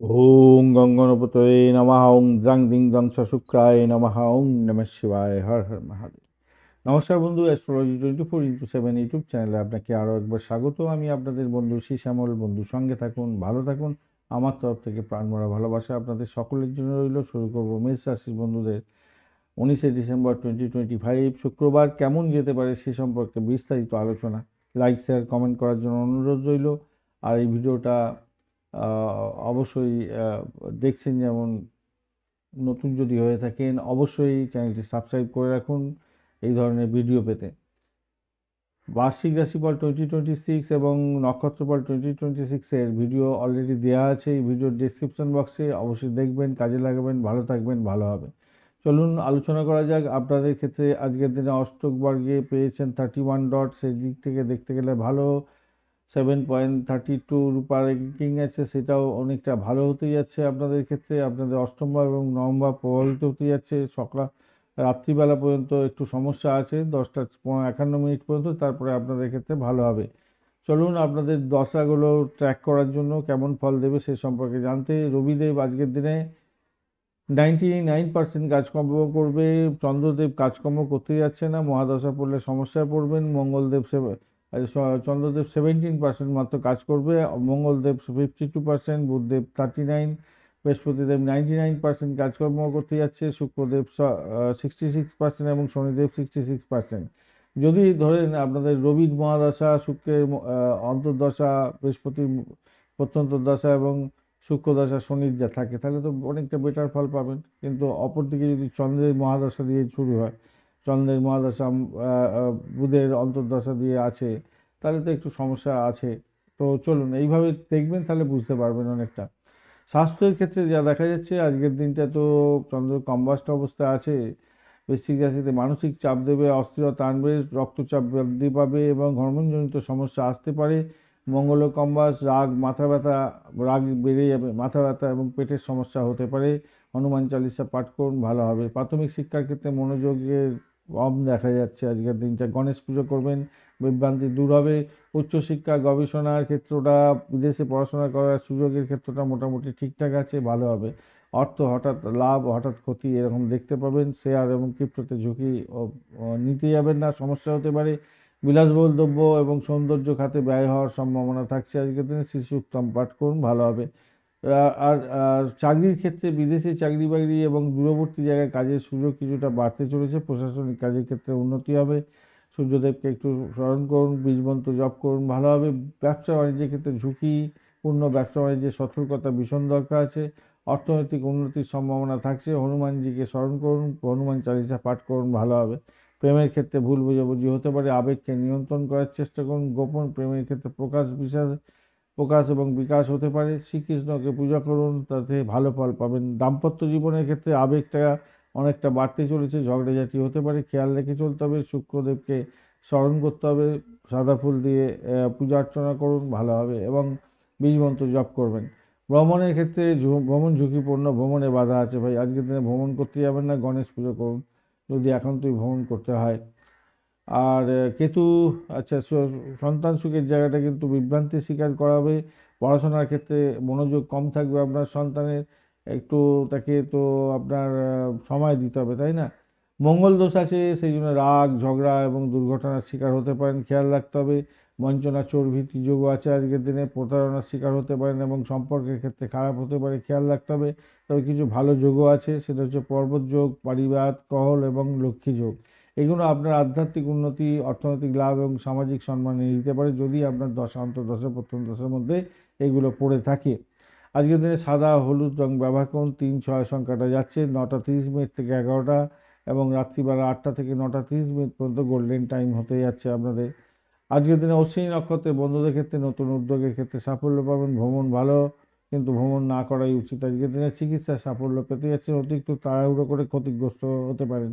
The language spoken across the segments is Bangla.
ওং গঙ্গনপতয়ে নমঃ ওং দ্রাং দিং দ্রাং শুক্রায় নমঃ ওং নমঃ শিবায় হর হর মহাদেব নমস্কার বন্ধু astrology twenty four into seven YouTube চ্যানেলে আপনাকে আরও একবার স্বাগত। আমি আপনাদের বন্ধু শ্রী শ্যামল বন্ধু সঙ্গে থাকুন, ভালো থাকুন। আমার তরফ থেকে প্রাণমরা ভালোবাসা আপনাদের সকলের জন্য রইল। শুরু করব মেষ রাশির বন্ধুদের। উনিশে ডিসেম্বর টোয়েন্টি টোয়েন্টি ফাইভ শুক্রবার কেমন যেতে পারে সে সম্পর্কে বিস্তারিত আলোচনা। লাইক শেয়ার কমেন্ট করার জন্য অনুরোধ রইল। আর এই ভিডিওটা অবশ্যই দেখছেন যেমন নতুন যদি হয়ে থাকেন, অবশ্যই চ্যানেলটি সাবস্ক্রাইব করে রাখুন এই ধরনের ভিডিও পেতে। বার্ষিক রাশিফল টোয়েন্টি টোয়েন্টি সিক্স এবং নক্ষত্রফল টোয়েন্টি টোয়েন্টি সিক্সের ভিডিও অলরেডি দেওয়া আছে, এই ভিডিওর ডিসক্রিপশন বক্সে অবশ্যই দেখবেন, কাজে লাগাবেন, ভালো থাকবেন, ভালো হবে চলুন, আলোচনা করা যাক। আপনাদের ক্ষেত্রে আজকের দিনে অষ্টক বর্গে পেয়েছেন থার্টি ওয়ান ডট সেই দিক থেকে দেখতে গেলে ভালো। সেভেন পয়েন্ট থার্টি টু রুপার র্যাঙ্কিং আছে, সেটাও অনেকটা ভালো হতে যাচ্ছে আপনাদের ক্ষেত্রে। আপনাদের অষ্টম এবং নবম ভাব প্রভাবিত হতে যাচ্ছে। সকাল, রাত্রিবেলা পর্যন্ত একটু সমস্যা আছে, দশটা একান্ন মিনিট পর্যন্ত, তারপরে আপনাদের ক্ষেত্রে ভালো হবে। চলুন আপনাদের দশাগুলো ট্র্যাক করার জন্য কেমন ফল দেবে সে সম্পর্কে জানতে। রবিদেব আজকের দিনে নাইনটি নাইন পার্সেন্ট কাজকর্ম করবে। চন্দ্রদেব কাজকর্ম করতে যাচ্ছে না, মহাদশা পড়লে সমস্যায় পড়বেন। মঙ্গলদেব স- চন্দ্রদেব সেভেন্টিন পার্সেন্ট মাত্র কাজ করবে, Mangaldev fifty two percent Budhdev thirty nine Brihaspatidev ninety nine percent কাজকর্ম করতে যাচ্ছে, শুক্রদেব সিক্সটি সিক্স পার্সেন্ট এবং শনিদেব সিক্সটি সিক্স পার্সেন্ট যদি ধরেন আপনাদের রবির মহাদশা, শুক্রের অন্তর্দশা, বৃহস্পতির প্রত্যন্ত দশা এবং শুক্র দশা শনির যা থাকে, তাহলে তো অনেকটা বেটার ফল পাবেন। কিন্তু অপরদিকে যদি চন্দ্রের মহাদশা দিয়ে শুরু হয় চন্দ্রের মহাদশা বুধের অন্তর্দশা দিয়ে আছে, তাহলে তো একটু সমস্যা আছে। তো চলুন, এইভাবে দেখবেন তাহলে বুঝতে পারবেন অনেকটা। স্বাস্থ্যের ক্ষেত্রে যা দেখা যাচ্ছে, আজকের দিনটা তো চন্দ্র কম্বাস্ট অবস্থা আছে। বৃশ্চিক রাশিতে মানসিক চাপ দেবে, অস্থিরতা আনবে রক্তচাপ বৃদ্ধি পাবে এবং হরমোনজনিত সমস্যা আসতে পারে। মঙ্গল কম্বাস, রাগ, মাথা ব্যথা, রাগ বেড়ে যাবে, মাথা ব্যথা এবং পেটের সমস্যা হতে পারে। হনুমান চালিসা পাঠ করুন, ভালো হবে। প্রাথমিক শিক্ষার ক্ষেত্রে মনোযোগের কম দেখা যাচ্ছে আজকের দিনটা। গণেশ পুজো করবেন, বিভ্রান্তি দূর হবে। উচ্চশিক্ষা, গবেষণার ক্ষেত্রটা, বিদেশে পড়াশোনা করার সুযোগের ক্ষেত্রটা মোটামুটি ঠিকঠাক আছে, ভালো হবে। অর্থ হঠাৎ লাভ, হঠাৎ ক্ষতি এরকম দেখতে পাবেন। শেয়ার এবং ক্রিপ্টোতে ঝুঁকি নিতে যাবেন না, সমস্যা হতে পারে। বিলাসবহুল দ্রব্য এবং সৌন্দর্য খাতে ব্যয় হওয়ার সম্ভাবনা থাকছে আজকের দিনে। শিশু উত্তম পাঠ করুন, ভালো হবে। আর আর চাকরির ক্ষেত্রে বিদেশে চাকরি বাকরি এবং দূরবর্তী জায়গায় কাজের সুযোগ কিছুটা বাড়তে চলেছে। প্রশাসনিক কাজের ক্ষেত্রে উন্নতি হবে। সূর্যদেবকে একটু স্মরণ করুন, বীজবন্ত জপ করুন, ভালো হবে। ব্যবসা বাণিজ্যের ক্ষেত্রে ঝুঁকিপূর্ণ, ব্যবসা বাণিজ্যের সতর্কতা ভীষণ দরকার আছে। অর্থনৈতিক উন্নতির সম্ভাবনা থাকছে। হনুমানজিকে স্মরণ করুন, হনুমান চালিসা পাঠ করুন, ভালো হবে। প্রেমের ক্ষেত্রে ভুল বোঝাবুঝি হতে পারে। আবেগকে নিয়ন্ত্রণ করার চেষ্টা করুন। গোপন প্রেমের ক্ষেত্রে প্রকাশ বিকাশ প্রকাশ এবং বিকাশ হতে পারে। শ্রীকৃষ্ণকে পূজা করুন, তাতে ভালো ফল পাবেন। দাম্পত্য জীবনের ক্ষেত্রে আবেগটা অনেকটা বাড়তে চলেছে, ঝগড়াঝাটি হতে পারে, খেয়াল রেখে চলতে হবে, শুক্রদেবকে স্মরণ করতে হবে, সাদা ফুল দিয়ে পূজা অর্চনা করুন, ভালো হবে এবং বীজমন্ত্র জপ করবেন। ভ্রমণের ক্ষেত্রে ভ্রমণ ঝুঁকিপূর্ণ, ভ্রমণে বাধা আছে ভাই। আজকের দিনে ভ্রমণ করতে যাবেন না, গণেশ পুজো করুন। যদি এখন তুই ভ্রমণ করতে হয় আর কেতু আচ্ছা সন্তান সুখের জায়গাটা কিন্তু বিভ্রান্তির শিকার করাবে পড়াশোনার ক্ষেত্রে মনোযোগ কম থাকবে আপনার সন্তানের, একটু তাকে তো আপনার সময় দিতে হবে, তাই না? মঙ্গল দোষ আছে, সেই জন্য রাগ, ঝগড়া এবং দুর্ঘটনার শিকার হতে পারেন, খেয়াল রাখতে হবে। বঞ্চনা চোর ভীতি যোগ আছে আজকের দিনে, প্রতারণার শিকার হতে পারেন এবং সম্পর্কের ক্ষেত্রে খারাপ হতে পারে, খেয়াল রাখতে হবে। তবে কিছু ভালো যোগও আছে, সেটা হচ্ছে পর্বত যোগ পারিবাত কহল এবং লক্ষ্মী যোগ। এগুলো আপনার আধ্যাত্মিক উন্নতি, অর্থনৈতিক লাভ এবং সামাজিক সম্মান এনে দিতে পারে যদি আপনার দশা, অন্তর্দশা প্রথম দশার মধ্যে এগুলো পড়ে থাকে। আজকের দিনে সাদা, হলুদ রং ব্যবহার করুন। তিন, ছয় সংখ্যাটা যাচ্ছে। নটা তিরিশ মিনিট থেকে এগারোটা এবং রাত্রিবেলা আটটা থেকে নটা তিরিশ মিনিট পর্যন্ত গোল্ডেন টাইম হতে যাচ্ছে আপনাদের। আজকের দিনে অশ্বিনী নক্ষত্রে বন্ধুদের ক্ষেত্রে নতুন উদ্যোগের ক্ষেত্রে সাফল্য পাবেন। ভ্রমণ ভালো, কিন্তু ভ্রমণ না করাই উচিত। আজকের দিনে চিকিৎসায় সাফল্য পেতে যাচ্ছেন। অতিরিক্ত তাড়াহুড়ো করে ক্ষতিগ্রস্ত হতে পারেন।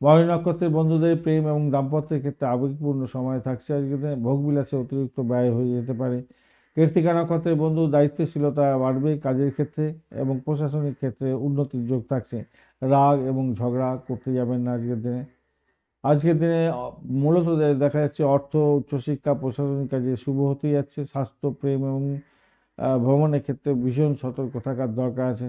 মহারী নক্ষত্রের বন্ধুদের প্রেম এবং দাম্পত্যের ক্ষেত্রে আবেগপূর্ণ সময় থাকছে আজকের দিনে। ভোগবিলাসে অতিরিক্ত ব্যয় হয়ে যেতে পারে। কীর্তিকা নক্ষত্রের বন্ধু দায়িত্বশীলতা বাড়বে কাজের ক্ষেত্রে এবং প্রশাসনিক ক্ষেত্রে উন্নতির যোগ থাকছে। রাগ এবং ঝগড়া করতে যাবেন না আজকের দিনে। আজকের দিনে মূলত দেখা যাচ্ছে অর্থ, উচ্চশিক্ষা, প্রশাসনিক কাজে শুভ হতে যাচ্ছে। স্বাস্থ্য, প্রেম এবং ভ্রমণের ক্ষেত্রে ভীষণ সতর্ক থাকার দরকার আছে।